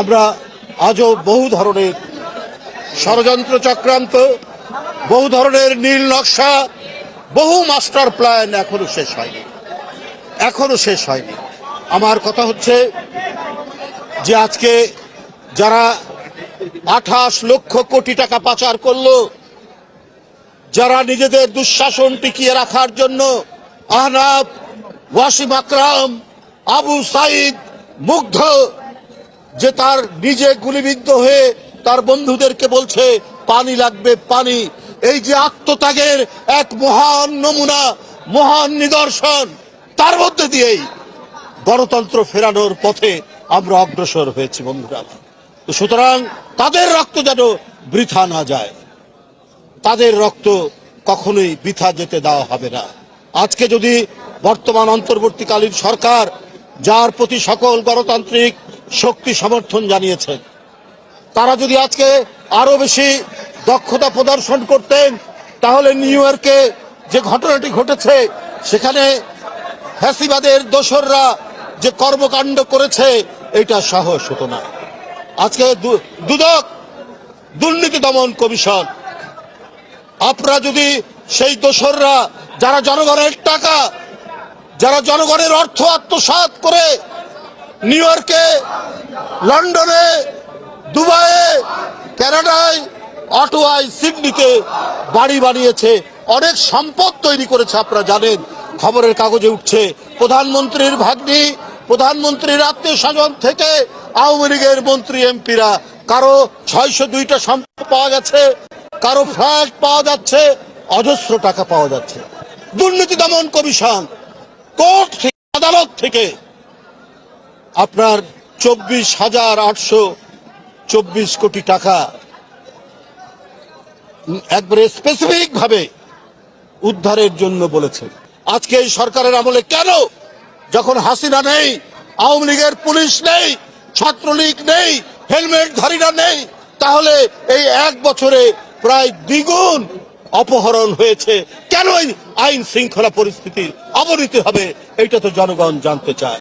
আমরা আজও বহু ধরনের ষড়যন্ত্র চক্রান্ত, বহু ধরনের নীল নকশা, বহু মাস্টার প্ল্যান এখনও শেষ হয়নি। এখনও শেষ হয়নি। আমার কথা হচ্ছে যে আজকে যারা আঠাশ লক্ষ কোটি টাকা পাচার করল, যারা নিজেদের দুঃশাসন টিকিয়ে রাখার জন্য আহনাব, ওয়াসিম আকরাম, আবু সাইদ, মুগ্ধ যে তার নিজে গুলিবিদ্ধ হয়ে তার বন্ধুদেরকে বলছে, পানি লাগবে, পানি। এই যে আত্মত্যাগের এক মহান নমুনা, মহান নিদর্শন, তার মধ্যে দিয়েই গণতন্ত্র ফেরানোর পথে আমরা অগ্রসর হয়েছি, বন্ধুরা। তো সুতরাং তাদের রক্ত যেন বৃথা না যায়। তাদের রক্ত কখনোই বৃথা যেতে দেওয়া হবে না। আজকে যদি বর্তমান অন্তর্বর্তীকালীন সরকার, যার প্রতি সকল গণতান্ত্রিক শক্তি সমর্থন জানিয়েছেন তারা যদি আজকে আরও বেশি দক্ষতা প্রদর্শন করতেন, তাহলে নিউ ইয়র্কে যে ঘটনাটি ঘটেছে, সেখানে ফ্যাসিবাদের দোসররা যে কর্মকাণ্ড করেছে, এটা সাহস হতো না। আজকে দুদক দুর্নীতি দমন কমিশন, আপনারা যদি সেই দোসররা, যারা জনগণের টাকা, যারা জনগণের অর্থ আত্মসাৎ করে নিউ ইয়র্কে, লন্ডনে, দুবাইয়ে কানাডায় অটোয়ায়, সিডনিতে বাড়ি বানিয়েছে। অনেক সম্পদ তৈরি করেছে, আপনারা জানেন। খবরের কাগজে উঠছে, প্রধানমন্ত্রীর ভাগ্নি, প্রধানমন্ত্রীর আত্মীয় স্বজন থেকে আওয়ামী লীগের মন্ত্রী, এমপিরা। কারও ছয়শো দুইটা সম্পদ পাওয়া গেছে, কারও ফ্ল্যাট পাওয়া যাচ্ছে, অজস্র টাকা পাওয়া যাচ্ছে। দুর্নীতি দমন কমিশন, কোর্ট থেকে, আদালত থেকে আপনার চব্বিশ হাজার আটশো চব্বিশ কোটি টাকা। একবারে স্পেসিফিক ভাবে উদ্ধারের জন্য বলেছে আজকে এই সরকারের আমলে কেন? যখন হাসিনা নেই, আওয়ামী লীগের পুলিশ নেই, ছাত্রলীগ নেই, হেলমেট ধারীরা নেই, তাহলে এই এক বছরে প্রায় দ্বিগুণ অপহরণ হয়েছে। কেন এই আইন শৃঙ্খলা পরিস্থিতির অবনতি হবে এটা তো জনগণ জানতে চায়।